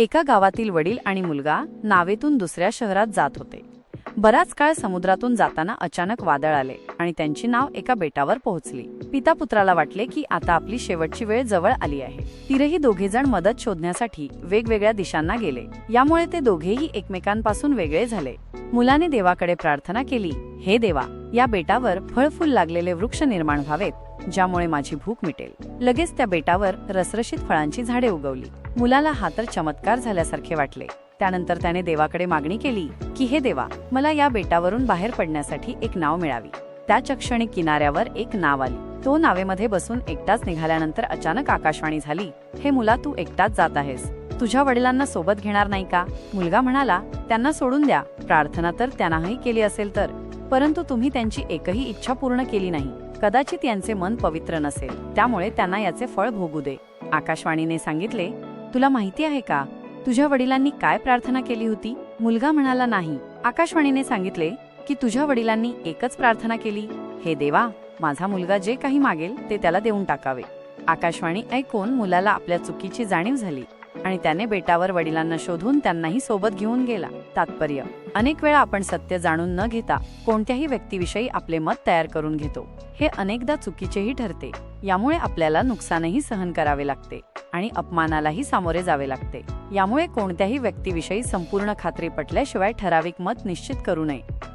एका गावातील वडील आणि मुलगा नावेतून दुसऱ्या शहरात जात होते. बराच काळ समुद्रातून जाताना अचानक वादळ आले आणि त्यांची नाव एका बेटावर पोहोचली. पिता पुत्राला वाटले की आता आपली शेवटची वेळ जवळ आली आहे. तिरही दोघेजण मदत शोधण्यासाठी वेगवेगळ्या दिशांना गेले. यामुळे ते दोघेही एकमेकांपासून वेगळे झाले. मुलाने देवाकडे प्रार्थना केली हे देवा या बेटावर फळफुल लागलेले वृक्ष निर्माण व्हावेत ज्यामुळे माझी भूक मिटेल. लगेच त्या बेटावर रसरशीत फळांची झाडे उगवली. मुलाला हा तर चमत्कार झाल्यासारखे वाटले. त्यानंतर त्याने देवाकडे मागणी केली की हे देवा मला या बेटावरून बाहेर पडण्यासाठी एक नाव मिळावी. त्याच क्षणी किनाऱ्यावर एक नाव आली. तो नावेमध्ये बसून एकटाच निघाल्यानंतर अचानक आकाशवाणी झाली हे मुला तू एकटाच जात आहेस. तुझ्या वडिलांना सोबत घेणार नाही का? मुलगा म्हणाला त्यांना सोडून द्या. प्रार्थना तर त्यांनाही केली असेल तर. परंतु तुम्ही त्यांची एकही इच्छा पूर्ण केली नाही. कदाचित यांचे मन पवित्र नसेल. त्यामुळे त्यांना याचे फळ भोगू दे. आकाशवाणीने सांगितले तुला माहिती आहे का? तुझ्या वडिलांनी काय प्रार्थना केली होती? मुलगा म्हणाला नाही. आकाशवाणीने सांगितले की तुझ्या वडिलांनी एकच प्रार्थना केली. हे देवा माझा मुलगा जे काही मागेल ते त्याला देऊन टाकावे. आकाशवाणी ऐकून मुलाला आपल्या चुकीची जाणीव झाली आणि त्याने बेटावर वडिलांना शोधून त्यांनाही सोबत घेऊन गेला. तात्पर्य अनेक वेळा आपण सत्य जाणून न घेता कोणत्याही व्यक्तीविषयी आपले मत तयार करून घेतो. हे अनेकदा चुकीचेही ठरते. यामुळे आपल्याला नुकसानही सहन करावे लागते. आणि अपमानालाही सामोरे जावे लागते. यामुळे कोणत्याही व्यक्तीविषयी संपूर्ण खात्री पटल्याशिवाय ठराविक मत निश्चित करू नये.